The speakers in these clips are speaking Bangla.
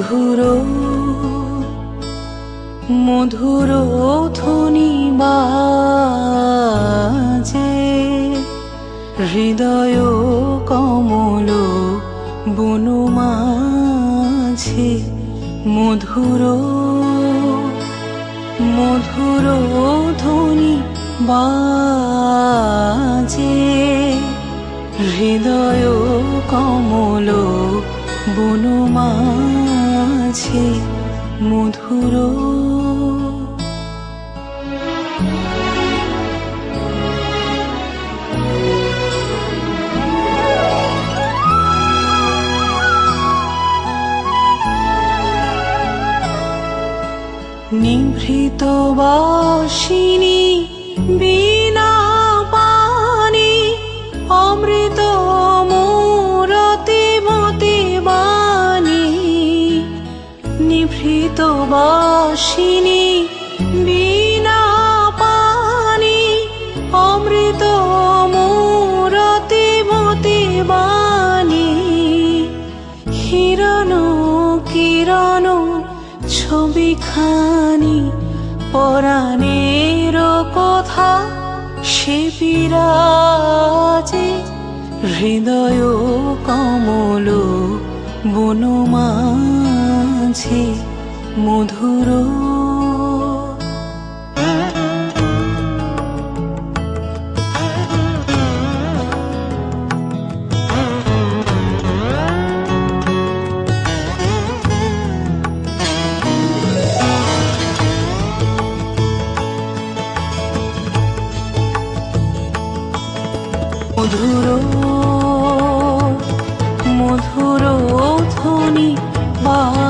মধুর মধুর ধ্বনি বাজে। হৃদয় কমল বনু মাঝে। মধুর মধুর ধ্বনি বাজে। হৃদয় কমল বনু মাঝে মধুর। নিভৃত বাসিনী বিনা নিভৃত বাসিনী, বিনা পানি, অমৃত মূরতি মতি বাণী। হিরণ কিরণ ছবিখানি, পরাণের কথা সে বিরাজে, হৃদয় কমল বনমাঝে মধুর। মধুর মধুর ধ্বনি বাজে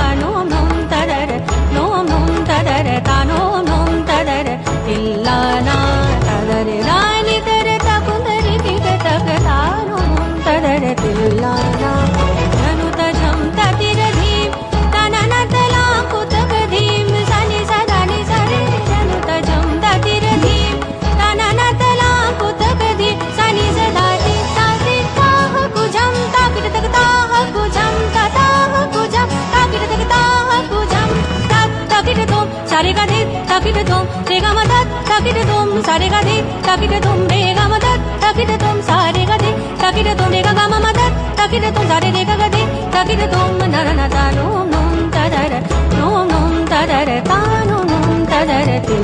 तकिट तुम रे गा मा तुम सारे गा दे तुम रे गा मा तकिट तुम सारे गा दे तकिट तुम रे गा गा मा तुम सारे रे गा गा दे तकिट तुम न न नोम नोम तदर नोम नोम तदर ता नोम तदर ते